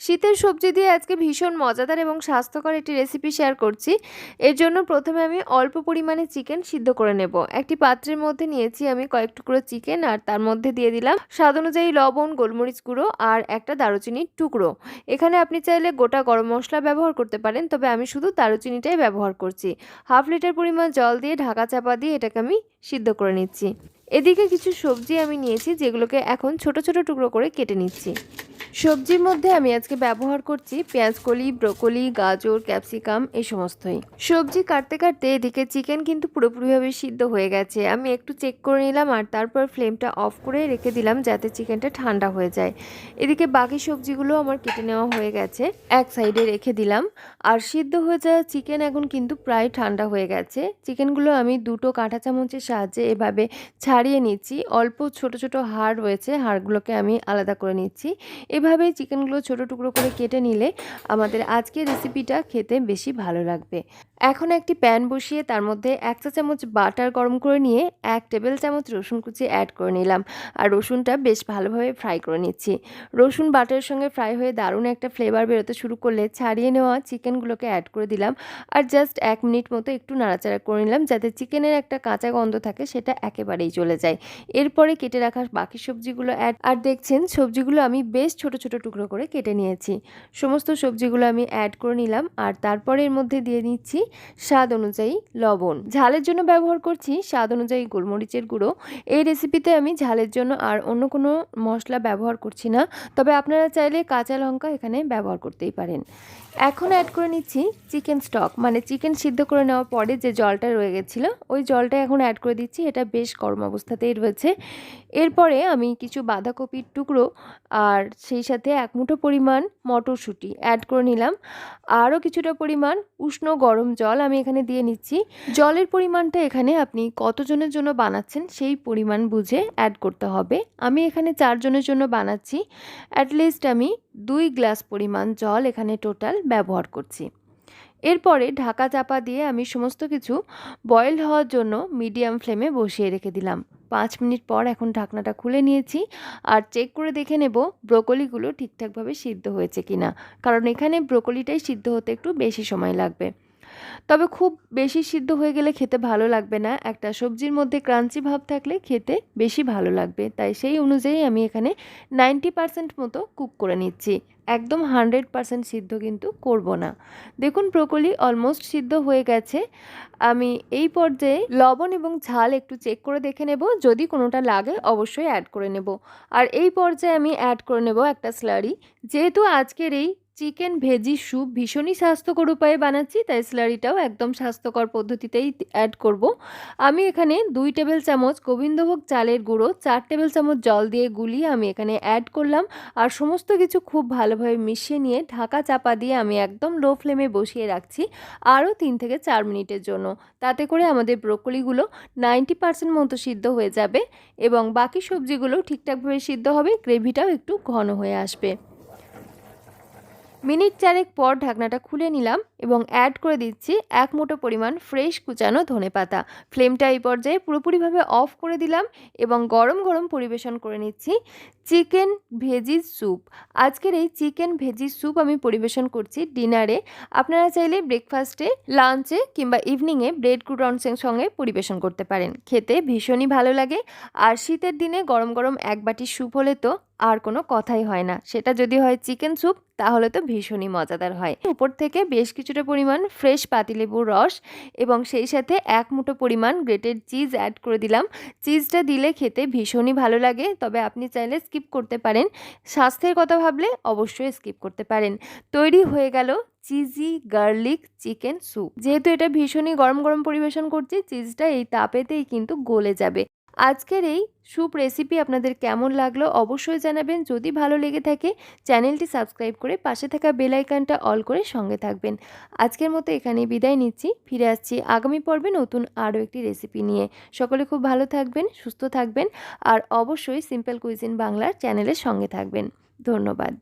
শীতের সবজি দিয়ে আজকে ভীষণ মজাদার এবং স্বাস্থ্যকর একটি রেসিপি শেয়ার করছি। এর জন্য প্রথমে আমি অল্প পরিমাণে চিকেন সিদ্ধ করে নেব। একটি পাত্রের মধ্যে নিয়েছি আমি কয়েক টুকরো চিকেন আর তার মধ্যে দিয়ে দিলাম স্বাদ অনুযায়ী লবণ, গোলমরিচ গুঁড়ো আর একটা দারুচিনির টুকরো। এখানে আপনি চাইলে গোটা গরম মশলা ব্যবহার করতে পারেন, তবে আমি শুধু দারুচিনিটাই ব্যবহার করছি। হাফ লিটার পরিমাণ জল দিয়ে ঢাকা চাপা দিয়ে এটাকে আমি সিদ্ধ করে নিচ্ছি। এদিকে কিছু সবজি আমি নিয়েছি যেগুলোকে এখন ছোট ছোট টুকরো করে কেটে নিচ্ছি। সবজির মধ্যে আমি আজকে ব্যবহার করছি পেঁয়াজকলি ব্রোকলি, গাজর, ক্যাপসিকাম এই সমস্তই। সবজি কাটতে কাটতে এদিকে চিকেন কিন্তু পুরোপুরিভাবে সিদ্ধ হয়ে গেছে। আমি একটু চেক করে নিলাম আর তারপর ফ্লেমটা অফ করে রেখে দিলাম যাতে চিকেনটা ঠান্ডা হয়ে যায়। এদিকে বাকি সবজিগুলো আমার কেটে নেওয়া হয়ে গেছে। এক সাইডে রেখে দিলাম। আর সিদ্ধ হয়ে যাওয়া চিকেন এখন কিন্তু প্রায় ঠান্ডা হয়ে গেছে। চিকেনগুলো আমি দুটো কাঁটা চামচের সাহায্যে এভাবে ছাড়িয়ে নিচ্ছি। অল্প ছোট ছোট হাড় রয়েছে, হাড়গুলোকে আমি আলাদা করে নিচ্ছি। এভাবে চিকেনগুলো ছোটো টুকরো করে কেটে নিলে আমাদের আজকের রেসিপিটা খেতে বেশি ভালো লাগবে। এখন একটি প্যান বসিয়ে তার মধ্যে এক চা চামচ বাটার গরম করে নিয়ে এক টেবিল চামচ রসুন কুচি অ্যাড করে নিলাম। আর রসুনটা বেশ ভালোভাবে ফ্রাই করে নিচ্ছি। রসুন বাটারের সঙ্গে ফ্রাই হয়ে দারুণ একটা ফ্লেভার বেরোতে শুরু করলে ছাড়িয়ে নেওয়া চিকেনগুলোকে অ্যাড করে দিলাম। আর জাস্ট এক মিনিট মতো একটু নাড়াচাড়া করে নিলাম যাতে চিকেনের একটা কাঁচা গন্ধ থাকে সেটা একেবারেই চলে যায়। এরপরে কেটে রাখা বাকি সবজিগুলো অ্যাড আর দেখছেন সবজিগুলো আমি বেশ ছোট ছোট টুকরো করে কেটে নিয়েছি। সমস্ত সবজিগুলো আমি অ্যাড করে নিলাম। আর তারপরে এর মধ্যে দিয়ে নিচ্ছি স্বাদ অনুযায়ী লবণ। ঝালের জন্য ব্যবহার করছি স্বাদ অনুযায়ী গোলমরিচের গুঁড়ো। এই রেসিপিতে আমি ঝালের জন্য আর অন্য কোনো মশলা ব্যবহার করছি না। তবে আপনারা চাইলে কাঁচা লঙ্কা এখানে ব্যবহার করতেই পারেন। এখন অ্যাড করে নিচ্ছি চিকেন স্টক মানে চিকেন সিদ্ধ করে নেওয়ার পরে যে জলটা রয়ে গেছিল, ওই জলটা এখন অ্যাড করে দিচ্ছি। এটা বেশ গরম অবস্থাতেই রয়েছে। এরপরে আমি কিছু বাঁধাকপির টুকরো আর সেই সাথে এক মুঠো পরিমাণ মটরশুঁটি অ্যাড করে নিলাম। আরও কিছুটা পরিমাণ উষ্ণ গরম জল আমি এখানে দিয়ে নিচ্ছি। জলের পরিমাণটা এখানে আপনি কতজনের জন্য বানাচ্ছেন সেই পরিমাণ বুঝে অ্যাড করতে হবে। আমি এখানে চারজনের জন্য বানাচ্ছি। অ্যাটলিস্ট আমি দুই গ্লাস পরিমাণ জল এখানে টোটাল ব্যবহার করছি। এরপরে ঢাকা চাপা দিয়ে আমি সমস্ত কিছু বয়েল হওয়ার জন্য মিডিয়াম ফ্লেমে বসিয়ে রেখে দিলাম। পাঁচ মিনিট পর এখন ঢাকনাটা খুলে নিয়েছি আর চেক করে দেখে নেব ব্রোকলিগুলো ঠিকঠাকভাবে সিদ্ধ হয়েছে কিনা। কারণ এখানে ব্রোকলিটাই সিদ্ধ হতে একটু বেশি সময় লাগবে। তবে খুব বেশি সিদ্ধ হয়ে গেলে খেতে ভালো লাগবে না। একটা সবজির মধ্যে ক্রাঞ্চি ভাব থাকলে খেতে বেশি ভালো লাগবে। তাই সেই অনুযায়ী আমি এখানে নাইনটি পারসেন্ট মতো কুক করে নিচ্ছি। একদম হান্ড্রেড পারসেন্ট সিদ্ধ কিন্তু করব না। দেখুন ব্রোকলি অলমোস্ট সিদ্ধ হয়ে গেছে। আমি এই পর্যায়ে লবণ এবং ঝাল একটু চেক করে দেখে নেব। যদি কোনোটা লাগে অবশ্যই অ্যাড করে নেব। আর এই পর্যায়ে আমি অ্যাড করে নেব একটা স্লারি। যেহেতু আজকের এই চিকেন, ভেজি, স্যুপ ভীষণই স্বাস্থ্যকর উপায়ে বানাচ্ছি, তাই স্লারিটাও একদম স্বাস্থ্যকর পদ্ধতিতেই অ্যাড করব। আমি এখানে দুই টেবিল চামচ গোবিন্দভোগ চালের গুঁড়ো, চার টেবিল চামচ জল দিয়ে গুলিয়ে আমি এখানে অ্যাড করলাম। আর সমস্ত কিছু খুব ভালোভাবে মিশিয়ে নিয়ে ঢাকা চাপা দিয়ে আমি একদম লো ফ্লেমে বসিয়ে রাখছি আরও তিন থেকে চার মিনিটের জন্য। তাতে করে আমাদের ব্রোকলিগুলো নাইনটি পার্সেন্ট মতো সিদ্ধ হয়ে যাবে এবং বাকি সবজিগুলো ঠিকঠাকভাবে সিদ্ধ হবে, গ্রেভিটাও একটু ঘন হয়ে আসবে। মিনিট চারেক পর ঢাকনাটা খুলে নিলাম এবং অ্যাড করে দিচ্ছি এক মুঠো পরিমাণ ফ্রেশ কুচানো ধনে পাতা। ফ্লেমটা এই পর্যায়ে পুরোপুরিভাবে অফ করে দিলাম এবং গরম গরম পরিবেশন করে নিচ্ছি চিকেন ভেজিস স্যুপ আজকের এই চিকেন ভেজিস স্যুপ আমি পরিবেশন করছি ডিনারে। আপনারা চাইলে ব্রেকফাস্টে লাঞ্চে কিংবা ইভিনিংয়ে ব্রেড ক্রুটনসের সঙ্গে পরিবেশন করতে পারেন। খেতে ভীষণই ভালো লাগে। আর শীতের দিনে গরম গরম এক বাটি স্যুপ হলে তো আর কোনো কথাই হয় না। সেটা যদি হয় চিকেন স্যুপ, তাহলে তো ভীষণই মজাদার হয়। উপর থেকে বেশ কিছুটা পরিমাণ ফ্রেশ পাতিলেবুর রস এবং সেই সাথে এক মুঠো পরিমাণ গ্রেটেড চিজ অ্যাড করে দিলাম। চিজটা দিলে খেতে ভীষণই ভালো লাগে, তবে আপনি চাইলে স্কিপ করতে পারেন। স্বাস্থ্যের কথা ভাবলে অবশ্যই স্কিপ করতে পারেন। তৈরি হয়ে গেল চিজি গার্লিক চিকেন স্যুপ। যেহেতু এটা ভীষণই গরম গরম পরিবেশন করছি, চিজটা এই তাপেতেই কিন্তু গলে যাবে। আজকের এই স্যুপ রেসিপি আপনাদের কেমন লাগল অবশ্যই জানাবেন। যদি ভালো লেগে থাকে, চ্যানেলটি সাবস্ক্রাইব করে পাশে থাকা বেল আইকনটা অল করে সঙ্গে থাকবেন। আজকের মতো এখানে বিদায় নিচ্ছি। ফিরে আসছি আগামী পর্বে নতুন আরও একটি রেসিপি নিয়ে। সকলে খুব ভালো থাকবেন, সুস্থ থাকবেন, আর অবশ্যই সিম্পল কুইজিন বাংলার চ্যানেলের সঙ্গে থাকবেন। ধন্যবাদ।